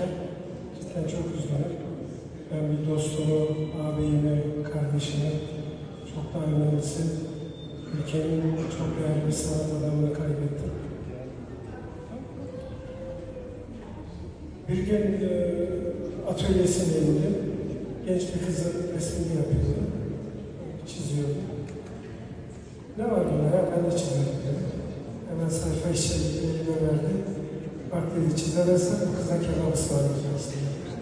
derken cidden çok üzgünüm. Ben bir dostumu, ağabeyimi, kardeşimi, çok da önemlisi ülkenin çok değerli bir sanat adamını kaybettim. Bir gün e, atölyesine indim. Genç bir kızın resmini yapıyordu. Çiziyordu. Ne var bunda ya? Ben de çizerim dedim. Hemen sayfa elime verdi. Bak dedi çizemezsen bu kıza kelam ısmarlayacaksın. dedi.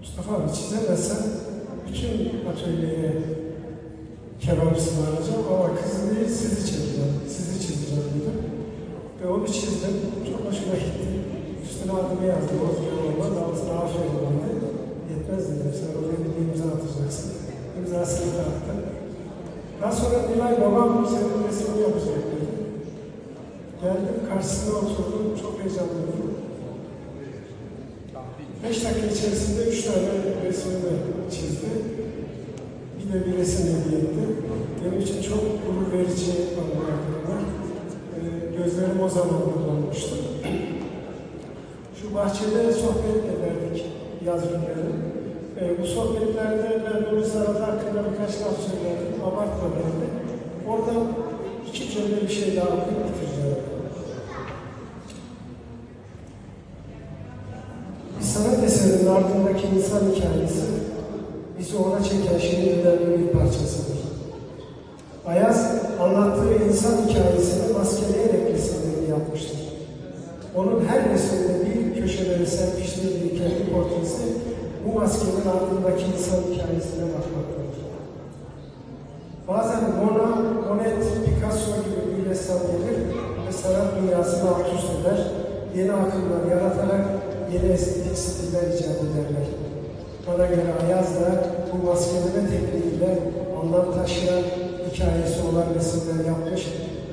Mustafa abi çizemezsen bütün atölyeye kebap ısmarlayacağım ama kızı değil sizi çizeceğim, sizi çizeceğim dedim. Ve onu çizdim, çok hoşuma gitti. Üstüne adımı yazdım, o zaman olmaz, altına aferin bana. Yetmez dedim, sen oraya bir imza atacaksın. İmzasını da attı. Daha sonra Nilay babam senin resmini yapacak dedi. Geldim, karşısına oturdum, çok heyecanlıydım. Beş dakika içerisinde üç tane resmini çizdi. De bir resim hediye etti. Benim için çok gurur verici anlar. Ee, gözlerim o zaman dolmuştu. Şu bahçede sohbet ederdik yaz günleri. Ee, bu sohbetlerde ben Nuri Sarat hakkında birkaç laf söylerdim. Abartma derdi. Oradan iki cümle bir şey daha okuyup bitireceğim. Bir eserinin ardındaki insan hikayesi bizi ona çeken şiirlerin bir parçasıdır. Ayaz, anlattığı insan hikayesini maskeleyerek resimlerini yapmıştır. Onun her resminde bir köşeleri serpiştirdiği kendi portresi bu maskenin ardındaki insan hikayesine bakmaktadır. Bazen Mona, Monet, Picasso gibi bir ressam gelir ve sanat dünyasını alt üst eder, yeni akımlar yaratarak yeni estetik stiller icat ederler. Bana göre Ayaz da bu maskeleme tekniğiyle anlam taşıyan hikayesi olan resimler yapmış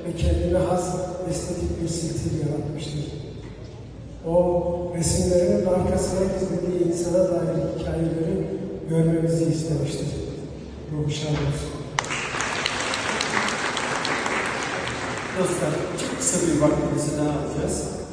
ve kendine has estetik bir stil yaratmıştır. O resimlerinin arkasına gizlediği insana dair hikayeleri görmemizi istemiştir. Ruhu şad olsun. Dostlar çok kısa bir vaktinizi daha alacağız.